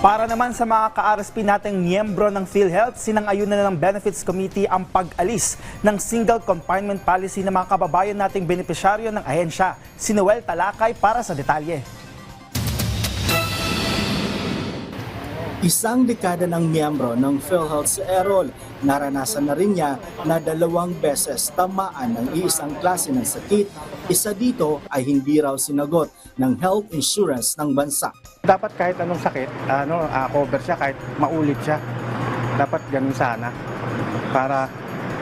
Para naman sa mga ka-RSP nating miyembro ng PhilHealth, sinang-ayunan na ng Benefits Committee ang pag-alis ng single confinement policy ng mga kababayan nating benepisyaryo ng ahensya. Si Noel Talakay para sa detalye. Isang dekada ng miyembro ng PhilHealth si Errol, naranasan na rin niya na dalawang beses tamaan ng iisang klase ng sakit. Isa dito ay hindi raw sinagot ng health insurance ng bansa. Dapat kahit anong sakit, ano, ah, cover siya kahit maulit siya. Dapat ganun sana para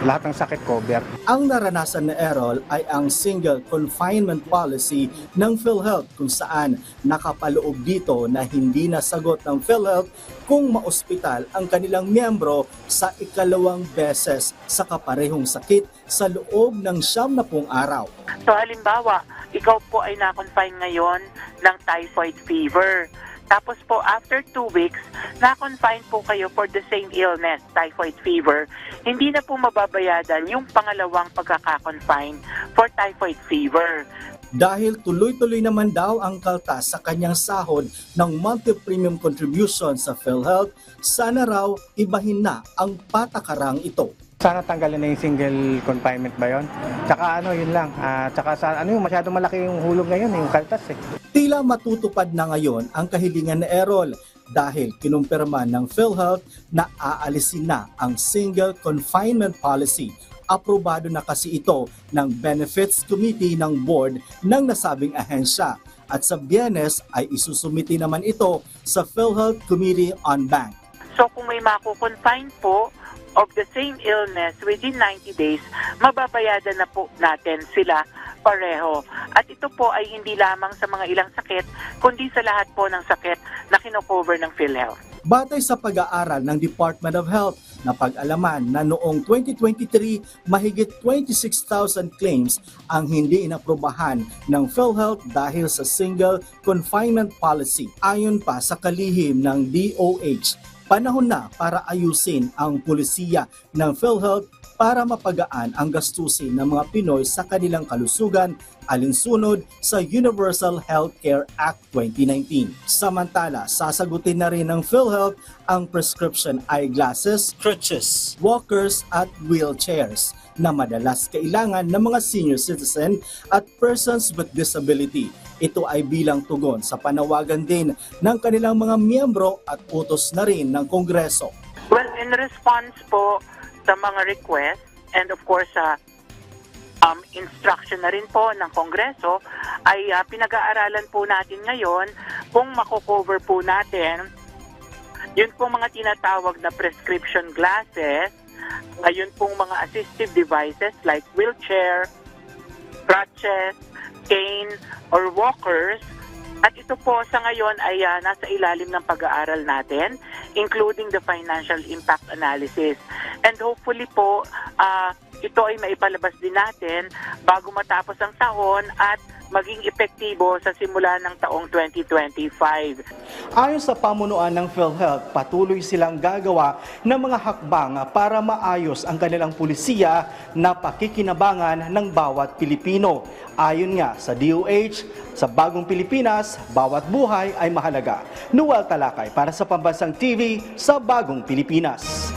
lahat ng sakit cover. Ang naranasan ni Errol ay ang single confinement policy ng PhilHealth kung saan nakapaloob dito na hindi nasagot ng PhilHealth kung maospital ang kanilang miyembro sa ikalawang beses sa kaparehong sakit sa loob ng siyam na pung araw. So halimbawa, ikaw po ay na-confine ngayon ng typhoid fever. Tapos po, after two weeks, na-confine po kayo for the same illness, typhoid fever. Hindi na po mababayadan yung pangalawang pagkaka-confine for typhoid fever. Dahil tuloy-tuloy naman daw ang kaltas sa kanyang sahod ng monthly premium contribution sa PhilHealth, sana raw ibahin na ang patakarang ito. Sana tanggalin na yung single confinement ba yon? Tsaka ano, yun lang. Ah, tsaka sa, ano yung masyadong malaki yung hulog ngayon, yung kaltas eh. Tila matutupad na ngayon ang kahilingan ni Errol dahil kinumpirma ng PhilHealth na aalisin na ang single confinement policy. Aprobado na kasi ito ng Benefits Committee ng board ng nasabing ahensya at sa biyernes ay isusumiti naman ito sa PhilHealth Committee on Bank. So kung may mako-confine po of the same illness within 90 days, mababayadan na po natin sila pareho. At ito po ay hindi lamang sa mga ilang sakit, kundi sa lahat po ng sakit na kinocover ng PhilHealth. Batay sa pag-aaral ng Department of Health na pag-alaman na noong 2023 mahigit 26,000 claims ang hindi inaprobahan ng PhilHealth dahil sa single confinement policy. Ayon pa sa kalihim ng DOH, panahon na para ayusin ang pulisiya ng PhilHealth para mapagaan ang gastusin ng mga Pinoy sa kanilang kalusugan alinsunod sa Universal Healthcare Act 2019. Samantala, sasagutin na rin ng PhilHealth ang prescription eyeglasses, crutches, walkers at wheelchairs na madalas kailangan ng mga senior citizen at persons with disability. Ito ay bilang tugon sa panawagan din ng kanilang mga miyembro at utos na rin ng Kongreso. Well, in response po sa mga request and of course sa um, instruction na rin po ng Kongreso ay ah, pinag-aaralan po natin ngayon kung mako-cover po natin yun pong mga tinatawag na prescription glasses, ayun pong mga assistive devices like wheelchair, crutches, cane, or walkers. At ito po sa ngayon ay ah, nasa ilalim ng pag-aaral natin, including the financial impact analysis. And hopefully po, ah, ito ay maipalabas din natin bago matapos ang taon at maging epektibo sa simula ng taong 2025. Ayon sa pamunuan ng PhilHealth, patuloy silang gagawa ng mga hakbang para maayos ang kanilang pulisiya na pakikinabangan ng bawat Pilipino. Ayon nga sa DOH, sa bagong Pilipinas, bawat buhay ay mahalaga. Noel Talakay para sa Pambansang TV sa Bagong Pilipinas.